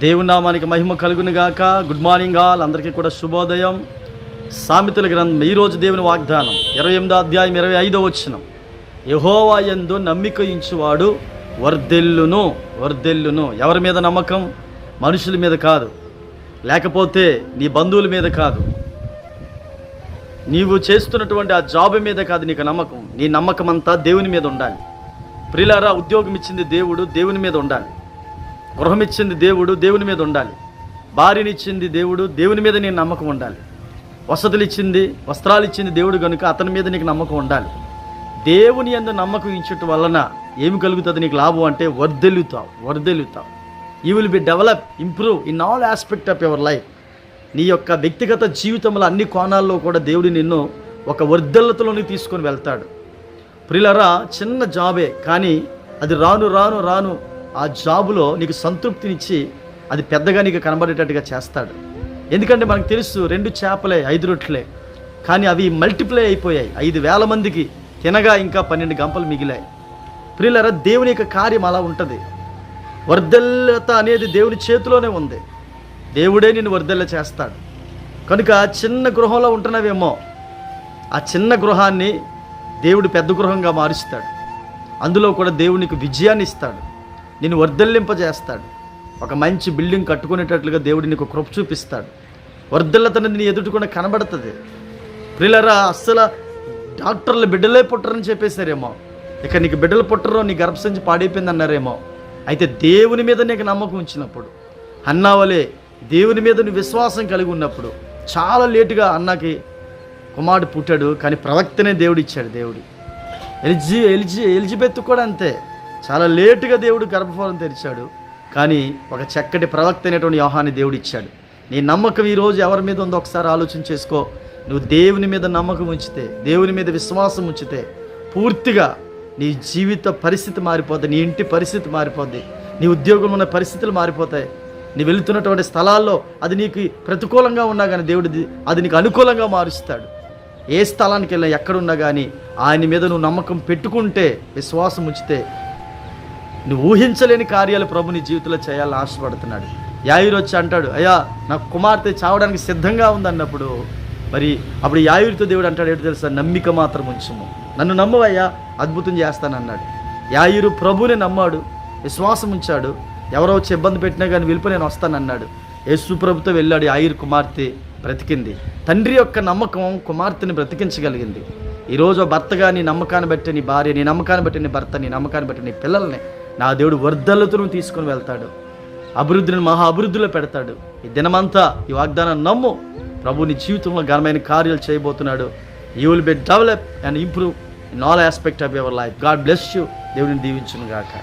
దేవునామానికి మహిమ కలుగునుగాక good morning all అందరికీ కూడా శుభోదయం. సామెతల గ్రంథం ఈరోజు దేవుని వాగ్దానం. ఇరవై ఎనిమిదో అధ్యాయం ఇరవై ఐదో వచ్చినం యహోవా యందు నమ్మిక ఇంచువాడు వర్దెల్లును వర్దెల్లును ఎవరి మీద నమ్మకం? మనుషుల మీద కాదు. లేకపోతే నీ బంధువుల మీద కాదు. నీవు చేస్తున్నటువంటి ఆ జాబ్ మీద కాదు నీకు నమ్మకం. నీ నమ్మకం అంతా దేవుని మీద ఉండాలి. ప్రిలారా ఉద్యోగం ఇచ్చింది దేవుడు దేవుని మీద ఉండాలి. గృహం ఇచ్చింది దేవుడు దేవుని మీద ఉండాలి. భార్యనిచ్చింది దేవుడు దేవుని మీద నీ నమ్మకం ఉండాలి. వసతులు ఇచ్చింది వస్త్రాలు ఇచ్చింది దేవుడు కనుక అతని మీద నీకు నమ్మకం ఉండాలి. దేవుని ఎందు నమ్మకం ఇచ్చట వలన ఏమి కలుగుతుంది నీకు లాభం అంటే వర్దెలుతావు వర్దెలుతావు you will be develop improve in all aspect of your life నీ యొక్క వ్యక్తిగత జీవితంలో అన్ని కోణాల్లో కూడా దేవుడు నిన్ను ఒక వర్ధల్లతలోని తీసుకొని వెళ్తాడు. ప్రిలరా చిన్న జాబే కానీ అది రాను రాను రాను ఆ జాబులో నీకు సంతృప్తినిచ్చి అది పెద్దగా నీకు కనబడేటట్టుగా చేస్తాడు. ఎందుకంటే మనకు తెలుసు రెండు చేపలే ఐదు రొట్లే కానీ అవి మల్టిప్లై అయిపోయాయి. ఐదు వేల మందికి తినగా ఇంకా పన్నెండు గంపలు మిగిలాయి. ప్రియులరా దేవుని యొక్క కార్యం అలా ఉంటుంది. వర్ధల్యత అనేది దేవుని చేతిలోనే ఉంది. దేవుడే నిన్ను వర్ధల్య చేస్తాడు. కనుక చిన్న గృహంలో ఉంటున్నావేమో ఆ చిన్న గృహాన్ని దేవుడు పెద్ద గృహంగా మారుస్తాడు. అందులో కూడా దేవునికి విజయాన్ని ఇస్తాడు. నిన్ను వర్ధల్లింపజేస్తాడు. ఒక మంచి బిల్డింగ్ కట్టుకునేటట్లుగా దేవుడు నీకు కృప చూపిస్తాడు. వర్ధల్లతను నీ ఎదుటికుండా కనబడుతుంది. ప్రిలరా అస్సలు డాక్టర్లు బిడ్డలే పుట్టరని చెప్పేశారేమో. ఇక నీకు బిడ్డలు పుట్టరో నీ గర్భసంచి పాడైపోయింది అన్నారేమో అయితే దేవుని మీద నీకు నమ్మకం ఉంచినప్పుడు అన్నావలే దేవుని మీద నువ్వు విశ్వాసం కలిగి ఉన్నప్పుడు చాలా లేటుగా అన్నకి కుమారుడు పుట్టాడు కానీ ప్రవక్తనే దేవుడు ఇచ్చాడు దేవుడు. ఎలిజి ఎలిజి ఎలిజబెత్ కూడా అంతే. చాలా లేటుగా దేవుడు గర్భఫలం తెరిచాడు. కానీ ఒక చక్కటి ప్రవక్త అనేటువంటి యోహాన్ని దేవుడు ఇచ్చాడు నీ నమ్మకం ఈరోజు ఎవరి మీద ఉందో ఒకసారి ఆలోచన చేసుకో. నువ్వు దేవుని మీద నమ్మకం ఉంచితే దేవుని మీద విశ్వాసం ఉంచితే పూర్తిగా నీ జీవిత పరిస్థితి మారిపోద్ది నీ ఇంటి పరిస్థితి మారిపోద్ది నీ ఉద్యోగం ఉన్న పరిస్థితులు మారిపోతాయి. నీ వెళుతున్నటువంటి స్థలాల్లో అది నీకు ప్రతికూలంగా ఉన్నా కానీ దేవుడు అది నీకు అనుకూలంగా మారుస్తాడు. ఏ స్థలానికి వెళ్ళినా ఎక్కడున్నా కానీ ఆయన మీద నువ్వు నమ్మకం పెట్టుకుంటే విశ్వాసం ఉంచితే నువ్వు ఊహించలేని కార్యాలు ప్రభు నీ జీవితంలో చేయాలని ఆశపడుతున్నాడు. యాయురు వచ్చి అంటాడు అయ్యా నా కుమార్తె చావడానికి సిద్ధంగా ఉందన్నప్పుడు మరి అప్పుడు యాయురితో దేవుడు అంటాడు ఏంటో తెలుసా? నమ్మిక మాత్రం ఉంచుము. నన్ను నమ్మవయ్యా అద్భుతం చేస్తానన్నాడు. యాయురు ప్రభుని నమ్మాడు విశ్వాసం ఉంచాడు. ఎవరో వచ్చి ఇబ్బంది పెట్టినా కానీ వెళ్ళిపో నేను వస్తానన్నాడు. యేసు ప్రభుతో వెళ్ళాడు యాయురు కుమార్తె బ్రతికింది. తండ్రి యొక్క నమ్మకం కుమార్తెని బ్రతికించగలిగింది. ఈరోజు భర్తగా నీ నమ్మకాన్ని బట్టి నీ భార్య నీ నమ్మకాన్ని బట్టి నీ భర్త నీ నమ్మకాన్ని బట్టి నీ పిల్లల్ని నా దేవుడు వర్ధలతను తీసుకొని వెళ్తాడు. అభివృద్ధిని మహా అభివృద్ధిలో పెడతాడు. ఈ దినమంతా ఈ వాగ్దానం నమ్ము. ప్రభు నీ జీవితంలో ఘనమైన కార్యాలు చేయబోతున్నాడు. You will be develop and improve in all aspect of your life God bless you దేవుడిని దీవించును గాక